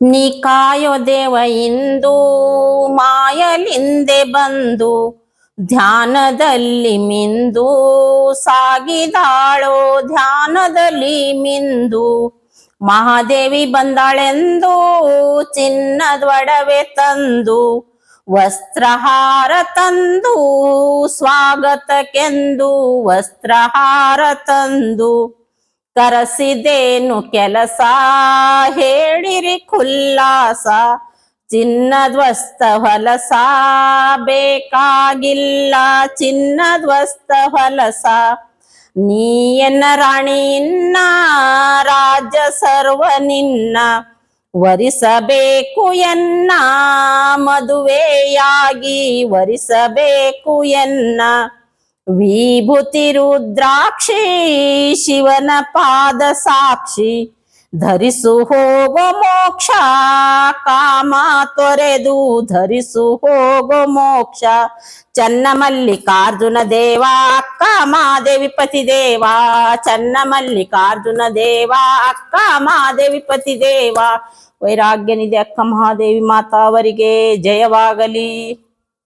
ನೀ ಇಂದು ಮಾಯಲಿಂದೆ ಬಂದು ಧ್ಯಾನದಲ್ಲಿ ಮಿಂದು ಸಾಗಿದಾಳೋ ಧ್ಯಾನದಲ್ಲಿ ಮಿಂದು ಮಹಾದೇವಿ ಬಂದಾಳೆಂದು ಚಿನ್ನದ ಒಡವೆ ತಂದು ವಸ್ತ್ರಹಾರ ತಂದು ಸ್ವಾಗತಕ್ಕೆಂದು ವಸ್ತ್ರಹಾರ ತಂದು ಕರಸಿದೇನು ಕೆಲಸ? ಹೇಳಿರಿ ಖುಲ್ಲಾಸ. ಚಿನ್ನದ್ವಸ್ತ ಹೊಲಸ ಬೇಕಾಗಿಲ್ಲ. ಚಿನ್ನದ್ವಸ್ತ ಹೊಲಸ ನೀಯನ್ನ ರಾಣಿ ಇನ್ನ? ರಾಜ ಸರ್ವ ನಿನ್ನ. ವರಿಸಬೇಕು ಎನ್ನ? ಮದುವೆಯಾಗಿ ವರಿಸಬೇಕು ಎನ್ನ? ವಿಭೂತಿ ರುದ್ರಾಕ್ಷಿ ಶಿವನ ಪಾದ ಸಾಕ್ಷಿ, ಧರಿಸು ಹೋಗೋ ಮೋಕ್ಷ, ಕಾಮ ತೊರೆದು ಧರಿಸು ಹೋಗೋ ಮೋಕ್ಷ. ಚನ್ನ ಮಲ್ಲಿಕಾರ್ಜುನ ದೇವ, ಅಕ್ಕ ಮಾದೇವಿ ಪತಿ ದೇವ. ಚನ್ನ ಮಲ್ಲಿಕಾರ್ಜುನ ದೇವ ಅಕ್ಕ ಮಾದೇವಿ ಪತಿ ದೇವ. ವೈರಾಗ್ಯನಿದೆ ಅಕ್ಕ ಮಹಾದೇವಿ ಮಾತಾ ಅವರಿಗೆ, ಜಯವಾಗಲಿ.